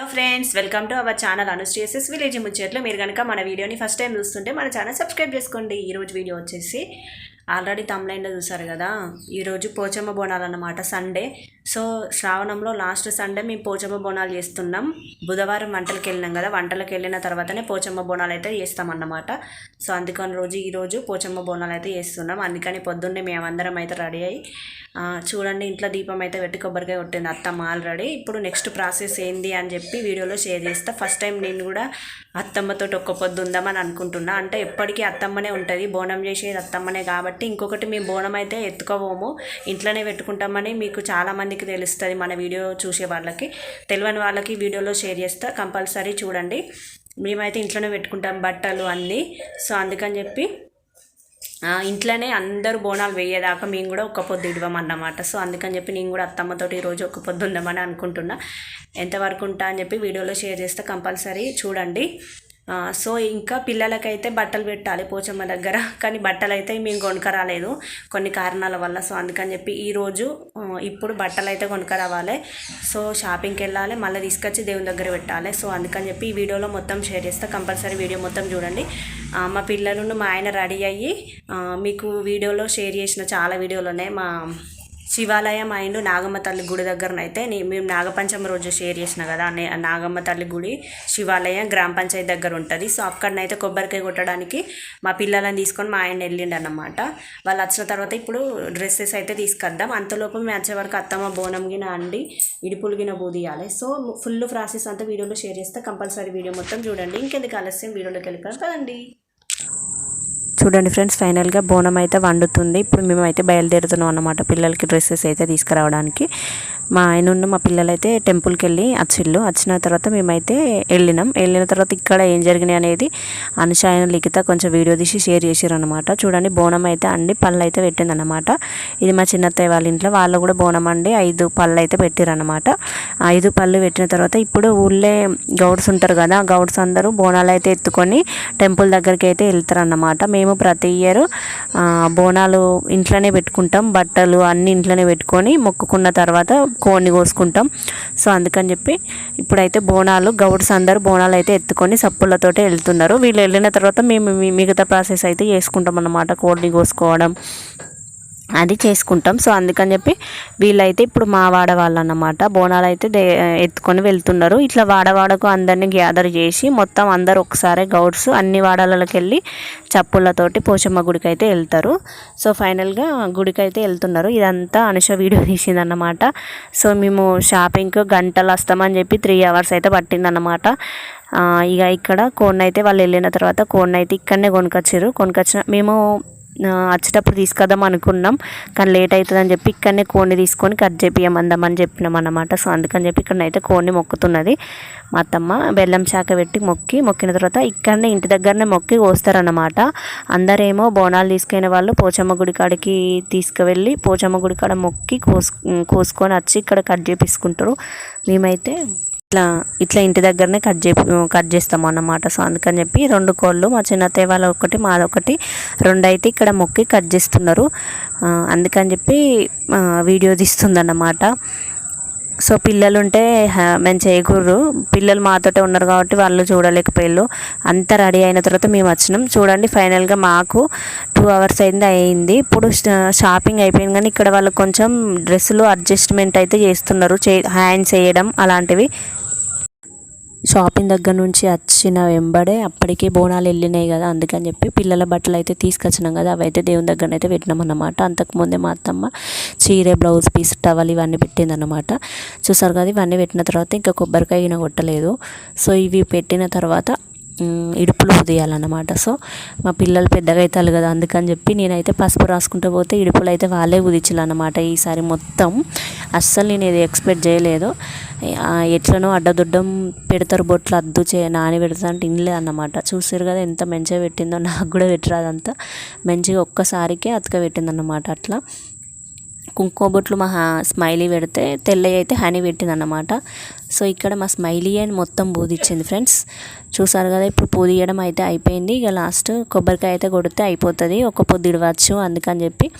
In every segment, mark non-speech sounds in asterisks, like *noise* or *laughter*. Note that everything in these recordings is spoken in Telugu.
Hello friends welcome to our channel అనుశ్రీఎస్ఎస్ village ముచ్చట్లు మీరు కనుక మన వీడియోని ఫస్ట్ టైం చూస్తుంటే మన ఛానల్ సబ్స్క్రైబ్ చేసుకోండి. ఈరోజు వీడియో వచ్చేసి ఆల్రెడీ తమ్లైన్లో చూసారు కదా? ఈరోజు పోచమ్మ బోనాలు అన్నమాట సండే. సో శ్రావణంలో లాస్ట్ సండే మేము పోచమ్మ బోనాలు చేస్తున్నాం. బుధవారం వంటలకు వెళ్ళినాం కదా? వంటలకు వెళ్ళిన తర్వాతనే పోచమ్మ బోనాలు అయితే చేస్తామన్నమాట. సో అందుకని రోజు ఈరోజు పోచమ్మ బోనాలు అయితే చేస్తున్నాం. అందుకని పొద్దున్నే మేమందరం అయితే రెడీ అయ్యి చూడండి ఇంట్లో దీపం అయితే పెట్టి కొబ్బరికాయ కొట్టింది అత్తమ్మ ఆల్రెడీ. ఇప్పుడు నెక్స్ట్ ప్రాసెస్ ఏంది అని చెప్పి వీడియోలో షేర్ చేస్తా. ఫస్ట్ టైం నేను కూడా అత్తమ్మతో ఒక్క పొద్దు ఉందామని అనుకుంటున్నా. అంటే ఎప్పటికీ అత్తమ్మనే ఉంటుంది. బోనం చేసేది అత్తమ్మనే కాబట్టి ఇంకొకటి మేము బోనం అయితే ఎత్తుకోబోము. ఇంట్లోనే పెట్టుకుంటామని మీకు చాలామందికి తెలుస్తుంది మన వీడియో చూసే వాళ్ళకి. తెలియని వాళ్ళకి వీడియోలో షేర్ చేస్తా. కంపల్సరీ చూడండి. మేమైతే ఇంట్లోనే పెట్టుకుంటాం బట్టలు అన్నీ. సో అందుకని చెప్పి ఇంట్లోనే అందరూ బోనాలు వేయేదాకా మేము కూడా ఒక్క పొద్దు ఇవ్వమన్నమాట సో అందుకని చెప్పి నేను కూడా అత్తమ్మతోటి ఈరోజు ఒక్క పొద్దు ఉందామని అనుకుంటున్నా. ఎంతవరకు ఉంటా అని చెప్పి వీడియోలో షేర్ చేస్తే. కంపల్సరీ చూడండి. సో ఇంకా పిల్లలకైతే బట్టలు పెట్టాలి పోచమ్మ దగ్గర. కానీ బట్టలు అయితే మేము కొనుకరాలేదు కొన్ని కారణాల వల్ల. సో అందుకని చెప్పి ఈరోజు ఇప్పుడు బట్టలు అయితే కొనుకరావాలి సో షాపింగ్కి వెళ్ళాలి మళ్ళీ తీసుకొచ్చి దేవుని దగ్గర పెట్టాలి. సో అందుకని చెప్పి ఈ వీడియోలో మొత్తం షేర్ చేస్తా. కంపల్సరీ వీడియో మొత్తం చూడండి. మా పిల్లలు మా ఆయన రెడీ అయ్యి మీకు వీడియోలో షేర్ చేసిన చాలా వీడియోలు ఉన్నాయి. మా శివాలయం అండ్ నాగమ్మ తల్లి గుడి దగ్గరనైతే నేను మేము నాగపంచమి రోజు షేర్ చేసిన కదా నాగమ్మ తల్లి గుడి శివాలయం గ్రామ పంచాయతీ దగ్గర ఉంటుంది. సో అక్కడనైతే కొబ్బరికాయ కొట్టడానికి మా పిల్లలను తీసుకొని మా ఆయన వెళ్ళిండు వాళ్ళు వచ్చిన తర్వాత ఇప్పుడు డ్రెస్సెస్ అయితే తీసుకొద్దాం. అంతలోపు మేము వచ్చే వరకు అత్తమ్మ బోనం గిన అండి ఇడుపులు గిన బూదియాలి. సో ఫుల్ ప్రాసెస్ అంతా వీడియోలో షేర్ చేస్తే. కంపల్సరీ వీడియో మొత్తం చూడండి. ఇంకెందుకు ఆలస్యం? వీడియోలోకి వెళ్ళిపోతాం కదండి చూడండి ఫ్రెండ్స్ ఫైనల్గా బోనం అయితే వండుతుంది. ఇప్పుడు మేము అయితే బయలుదేరుతున్నాం అన్నమాట పిల్లలకి డ్రెస్సెస్ అయితే తీసుకురావడానికి. మా ఆయన ఉన్న మా పిల్లలైతే టెంపుల్కి వెళ్ళి వచ్చిళ్ళు వచ్చిన తర్వాత మేమైతే వెళ్ళినాం. వెళ్ళిన తర్వాత ఇక్కడ ఏం జరిగినాయి అనేది అనుషాయన లిఖిత కొంచెం వీడియో తీసి షేర్ చేసారు అనమాట చూడండి బోనం అయితే అండి పళ్ళు అయితే పెట్టిందనమాట ఇది మా చిన్నత్తయ్య వాళ్ళ ఇంట్లో వాళ్ళు కూడా బోనం అండి ఐదు పళ్ళు అయితే పెట్టారనమాట ఐదు పళ్ళు పెట్టిన తర్వాత ఇప్పుడు ఊళ్ళే గౌడ్స్ ఉంటారు కదా గౌడ్స్ అందరూ బోనాలు అయితే ఎత్తుకొని టెంపుల్ దగ్గరికి అయితే వెళ్తారన్నమాట. మేము ప్రతి ఇయర్ బోనాలు ఇంట్లోనే పెట్టుకుంటాం. బట్టలు అన్నీ ఇంట్లోనే పెట్టుకొని మొక్కుకున్న తర్వాత కోడిని కోసుకుంటాం. సో అందుకని చెప్పి ఇప్పుడైతే బోనాలు గౌడ్స్ అందరూ బోనాలు అయితే ఎత్తుకొని సప్పులతోటే వెళ్తున్నారు. వీళ్ళు వెళ్ళిన తర్వాత మేము మిగతా ప్రాసెస్ అయితే చేసుకుంటాం అన్నమాట. కోడిని కోసుకోవడం అది చేసుకుంటాం. సో అందుకని చెప్పి వీళ్ళైతే ఇప్పుడు మా వాడవాళ్ళు అన్నమాట బోనాలు అయితే దే ఎత్తుకొని వెళ్తున్నారు. ఇట్లా వాడవాడకు అందరినీ గ్యాదర్ చేసి మొత్తం అందరు ఒకసారి గౌడ్స్ అన్ని వాడలకి వెళ్ళి చప్పులతోటి పోచమ్మ గుడికి అయితే వెళ్తారు. సో ఫైనల్గా గుడికి అయితే వెళ్తున్నారు. ఇదంతా అనుష వీడియో తీసిందన్నమాట. సో మేము షాపింగ్కి గంటలు వస్తామని చెప్పి త్రీ అవర్స్ అయితే పట్టిందన్నమాట. ఇక ఇక్కడ కోన్ అయితే వాళ్ళు వెళ్ళిన తర్వాత కోన్ అయితే ఇక్కడనే కొనుకొచ్చారు కొనుకొచ్చిన మేము వచ్చేటప్పుడు తీసుకొద్దాం అనుకున్నాం. కానీ లేట్ అవుతుందని చెప్పి ఇక్కడనే కోడిని తీసుకొని కట్ చేపియమందామని చెప్పినాం అన్నమాట. సో అందుకని చెప్పి ఇక్కడనైతే కోడిని మొక్కుతున్నది మా అత్తమ్మ. బెల్లం శాఖ పెట్టి మొక్కి మొక్కిన తర్వాత ఇక్కడనే ఇంటి దగ్గరనే మొక్కి కోస్తారన్నమాట. అందరేమో బోనాలు తీసుకునే వాళ్ళు పోచమ్మ గుడి కాడికి తీసుకువెళ్ళి పోచమ్మ గుడి కాడ మొక్కి కోసు కోసుకొని వచ్చి ఇక్కడ కట్ చేపించుకుంటారు మేమైతే ఇట్లా ఇట్లా ఇంటి దగ్గరనే కట్ చే కట్ చేస్తాము అన్నమాట. సో అందుకని చెప్పి రెండు కోళ్ళు మా చిన్నత్తయ్య వాళ్ళ ఒకటి మాదొకటి రెండు అయితే ఇక్కడ మొక్కి కట్ చేస్తున్నారు. అందుకని చెప్పి వీడియో తీస్తుందన్నమాట. సో పిల్లలు ఉంటే హ- మేము చేయకూడదు పిల్లలు మాతోటే ఉన్నారు కాబట్టి వాళ్ళు చూడలేకపోయారు అంతా రెడీ అయిన తర్వాత మేము వచ్చినాం. చూడండి ఫైనల్గా మాకు టూ అవర్స్ అయింది అయింది ఇప్పుడు షా- షాపింగ్ అయిపోయింది కానీ ఇక్కడ వాళ్ళు కొంచెం డ్రెస్సులు అడ్జస్ట్మెంట్ అయితే చేస్తున్నారు. చే హ్యాండ్స్ వేయడం అలాంటివి. షాపింగ్ దగ్గర నుంచి వచ్చిన వెంబడే అప్పటికే బోనాలు వెళ్ళినాయి కదా అందుకని చెప్పి పిల్లల బట్టలు అయితే తీసుకొచ్చినాం కదా అవి అయితే దేవుని దగ్గర అయితే పెట్టినామన్నమాట అంతకుముందే మా అత్తమ్మ చీర బ్లౌజ్ పీస్ టవల్ ఇవన్నీ పెట్టిందన్నమాట. చూసారు కదా ఇవన్నీ పెట్టిన తర్వాత ఇంకా కొబ్బరికాయ గిన కొట్టలేదు. సో ఇవి పెట్టిన తర్వాత ఇడుపులు ఉదయాలన్నమాట. సో మా పిల్లలు పెద్దగా అవుతారు కదా అందుకని చెప్పి నేనైతే పసుపు రాసుకుంటూ పోతే ఇడుపులు అయితే వాళ్ళే ఉదించాలన్నమాట ఈసారి మొత్తం. అస్సలు నేను ఇది ఎక్స్పెక్ట్ చేయలేదు. ఎట్లనో అడ్డదుడ్డం పెడతారు బొట్లు అద్దు చే నాని పెడతా అంటే ఇన్లే అన్నమాట. చూసారు కదా ఎంత మంచిగా పెట్టిందో నాకు కూడా పెట్టరాదంతా. మంచిగా ఒక్కసారికే అతక పెట్టిందన్నమాట అట్లా. కుంకుమ బొట్లు మా హా- స్మైలీ పెడితే తెల్లవి అయితే హనీ పెట్టిందన్నమాట. సో ఇక్కడ మా స్మైలీ అని మొత్తం బూదిచ్చింది ఫ్రెండ్స్. చూసారు కదా ఇప్పుడు పూదియడం అయితే అయిపోయింది. ఇక లాస్ట్ కొబ్బరికాయ అయితే కొడితే అయిపోతుంది. ఒక పొద్దు ఇడవచ్చు అందుకని చెప్పి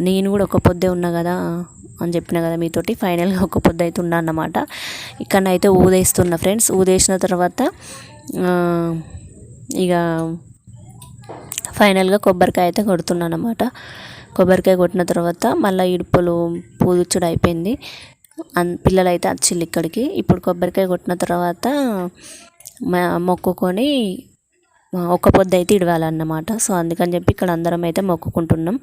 నేను కూడా ఒక పొద్దే ఉన్నా కదా అని చెప్పిన కదా మీతోటి. ఫైనల్గా ఒక పొద్దు అయితే ఉన్నా అన్నమాట. ఇక్కడనైతే ఊదేస్తున్నా ఫ్రెండ్స్. ఊదేసిన తర్వాత ఇక ఫైనల్గా కొబ్బరికాయ అయితే కొడుతున్నాను అనమాట కొబ్బరికాయ కొట్టిన తర్వాత మళ్ళీ ఇడుపులు పూదుచుడు అయిపోయింది. అన్ పిల్లలు అయితే వచ్చిళ్ళు ఇక్కడికి. ఇప్పుడు కొబ్బరికాయ కొట్టిన తర్వాత మొక్కుకొని ఒక్క పొద్దు అయితే ఇడవాలన్నమాట. సో అందుకని చెప్పి ఇక్కడ అందరం అయితే మొక్కుకుంటున్నాం.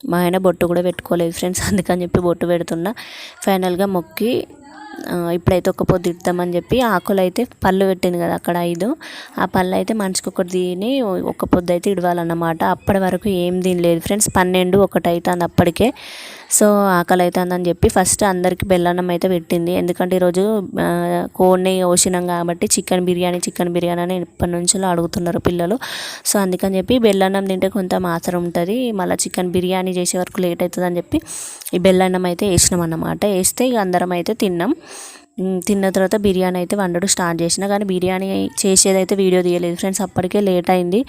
మా ఆయన బొట్టు కూడా పెట్టుకోలేదు ఫ్రెండ్స్. *laughs* అందుకని చెప్పి బొట్టు పెడుతున్నా. ఫైనల్గా మొక్కి ఇప్పుడైతే ఒక పొద్దు ఇద్దామని చెప్పి ఆకులు అయితే పళ్ళు పెట్టింది కదా అక్కడ ఐదు. ఆ పళ్ళు అయితే మనిషికి ఒకటి తిని ఒక పొద్దు అయితే ఇడవాలన్నమాట. అప్పటి వరకు ఏం తినలేదు. ఫ్రెండ్స్ పన్నెండు ఒకటి అవుతుంది అప్పటికే. సో ఆకలి అవుతుందని చెప్పి ఫస్ట్ అందరికీ బెల్లన్నం అయితే పెట్టింది. ఎందుకంటే ఈరోజు కోడిని ఓసినాం కాబట్టి చికెన్ బిర్యానీ చికెన్ బిర్యానీ అని ఎప్పటి నుంచో అడుగుతున్నారు పిల్లలు. సో అందుకని చెప్పి బెల్లన్నం తింటే కొంత మాత్రం ఉంటుంది. మళ్ళీ చికెన్ బిర్యానీ చేసే వరకు లేట్ అవుతుందని చెప్పి ఈ బెల్లన్నం అయితే వేసినాం అన్నమాట వేస్తే ఇక అందరం అయితే తిన్నాం. తిన్న తర్వాత బిర్యానీ అయితే వండడం స్టార్ట్ చేసిన. కానీ బిర్యానీ చేసేదైతే వీడియో తీయలేదు. ఫ్రెండ్స్ అప్పటికే లేట్ అయింది.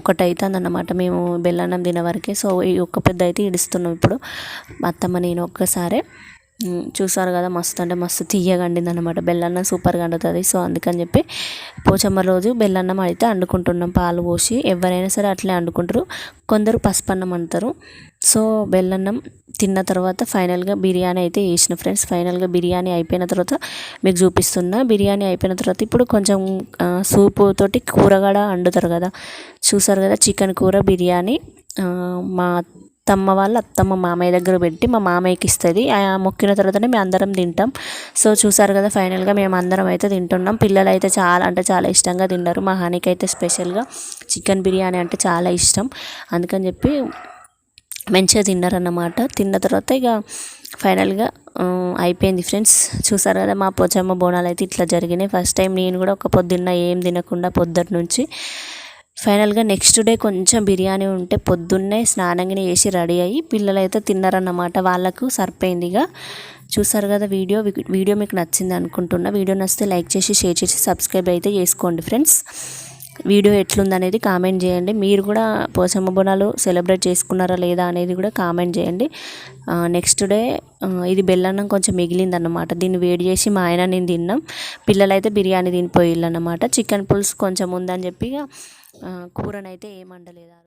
ఒకటైతుంది అన్నమాట మేము బెల్లన్నం తినే వరకే. సో ఈ ఒక్క పెద్ద అయితే ఇడుస్తున్నాం ఇప్పుడు. మా అత్తమ్మ నేను ఒక్కసారి. చూసారు కదా మస్తు అంటే మస్తు తీయగా వండింది అనమాట బెల్లన్నం సూపర్గా వండుతుంది సో అందుకని చెప్పి పోచమ్మ రోజు బెల్లన్నం అయితే వండుకుంటున్నాం పాలు పోసి ఎవరైనా సరే అట్లే వండుకుంటారు కొందరు పసుపన్నం అంటారు. సో బెల్లన్నం తిన్న తర్వాత ఫైనల్గా బిర్యానీ అయితే వేసిన ఫ్రెండ్స్. ఫైనల్గా బిర్యానీ అయిపోయిన తర్వాత మీకు చూపిస్తున్నా. బిర్యానీ అయిపోయిన తర్వాత ఇప్పుడు కొంచెం సూపు తోటి కూర కూడా వండుతారు కదా. చూసారు కదా చికెన్ కూర బిర్యానీ. మా అత్తమ్మ వాళ్ళ అత్తమ్మ మామయ్య దగ్గర పెట్టి మా మామయ్యకి ఇస్తుంది. మొక్కిన తర్వాతనే మేము అందరం తింటాం. సో చూసారు కదా ఫైనల్గా మేము అందరం అయితే తింటున్నాం. పిల్లలు అయితే చాలా అంటే చాలా ఇష్టంగా తిన్నారు. మా హనీకి అయితే స్పెషల్గా చికెన్ బిర్యానీ అంటే చాలా ఇష్టం. అందుకని చెప్పి మంచిగా తిన్నారన్నమాట. తిన్న తర్వాత ఇక ఫైనల్గా అయిపోయింది ఫ్రెండ్స్. చూసారు కదా మా పోచమ్మ బోనాలు అయితే ఇట్లా జరిగినాయి. ఫస్ట్ టైం నేను కూడా ఒక పొద్దున్న ఏం తినకుండా పొద్దుటి నుంచి ఫైనల్గా నెక్స్ట్ డే కొంచెం బిర్యానీ ఉంటే పొద్దున్నే స్నానంగా చేసి రెడీ అయ్యి పిల్లలు అయితే తిన్నారన్నమాట. వాళ్ళకు సరిపోయింది ఇక. చూసారు కదా వీడియో? వీడియో మీకు నచ్చింది అనుకుంటున్నా. వీడియో నచ్చితే లైక్ చేసి షేర్ చేసి సబ్స్క్రైబ్ అయితే చేసుకోండి ఫ్రెండ్స్. వీడియో ఎట్లుందనేది కామెంట్ చేయండి. మీరు కూడా పోచమ్మ బోనాలు సెలబ్రేట్ చేసుకున్నారా లేదా అనేది కూడా కామెంట్ చేయండి. నెక్స్ట్ డే ఇది బెల్లన్నం కొంచెం మిగిలిందన్నమాట. దీన్ని వేడి చేసి మా ఆయన నేను తిన్నాం. పిల్లలైతే బిర్యానీ తినిపోయిళ్ళు అన్నమాట చికెన్ పులుసు కొంచెం ఉందని చెప్పి ఇక, కూరనైతే ఏం వండలేదు